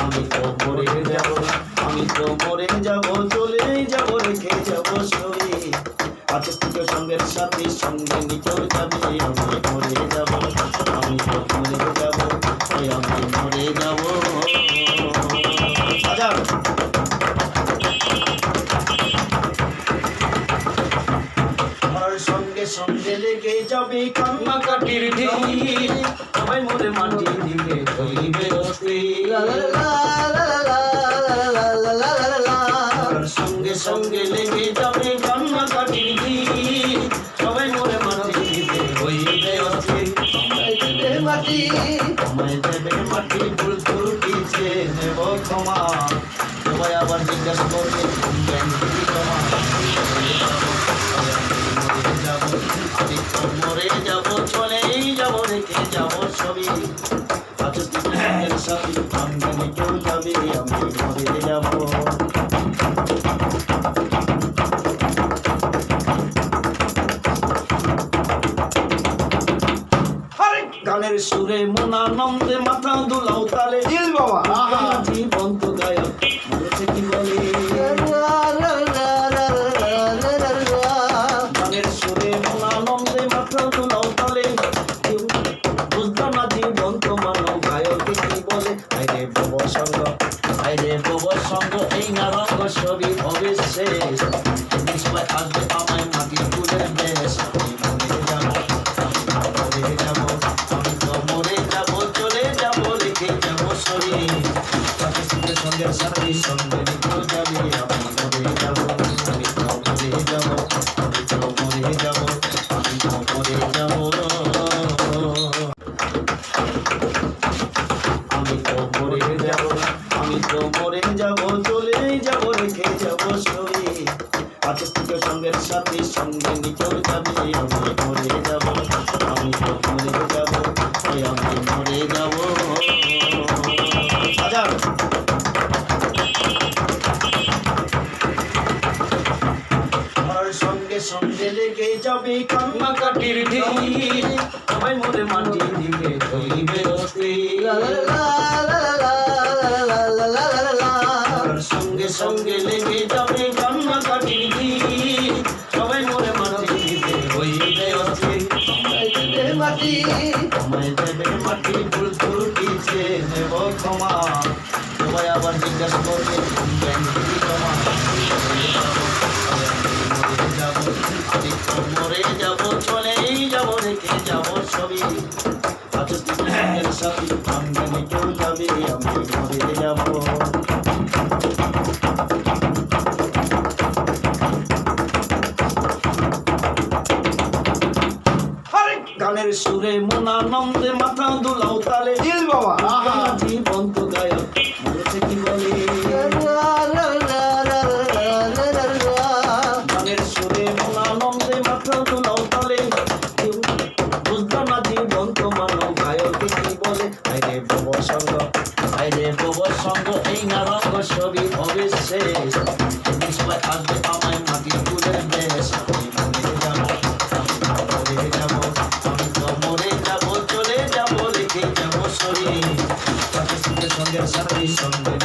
আমি তো মরে যাব, আমি তো মরে যাব চলে যাব, রেখে যাব সরে আজকে থেকে সঙ্গের সাথে সঙ্গে নিচেও যাবে, আমি মরে যাব, আমি তো মরে যাব আমি মরে যাব। সঙ্গে সঙ্গে লেগে যাবে কান্না কাটির ঢেউ। সবাই মরে মাটি আমায় দেবে মাটি ভুল ত্রুটিছে ক্ষমা। সবাই আবার জিজ্ঞাসা করবে কি আমি মরে যাব যাব যাব সবই যাবে সুরে মনানন্দে মাথা দুলাও তালে। দিল বাবা জীবন্ত গায়ক কি বলে। সুখে সঙ্গে যাবে আমি মরে যাব, আমি তো মরে যাব, আমি তো মরে যাব, আমি তো মরে যাব। আমি তো মরে যাব, আমি তো মরে যাব চলে যাব, রেখে যাব শরীর আজ থেকে সঙ্গের সাথে সঙ্গে নিকেও যাবে আমি মরে যাব, আমি তো মরে যাব আমি মরে যাব। সঙ্গে লেগে যাবে কান্না কাটির ঢেউ সবাই মরে মাটি দিবে হইবে অস্থির সঙ্গে সঙ্গে লেগে যাবে কান্না কাটির ঢেউ সবাই মরে মাটি দিবে হইবে সবাই আবার জিজ্ঞাসা করবে সাথে আমি কেউ যাবে আমি মরে যাব গানের সুরে মনানন্দে মাথা দুলাও তালে। কি আইরে বব সঙ্গ আইরে বব সঙ্গ এই নারঙ্গ ছবি হবে নিশ্চয় আসবে আমায় মাটি তাকে সুখে সঙ্গে সাথে সঙ্গে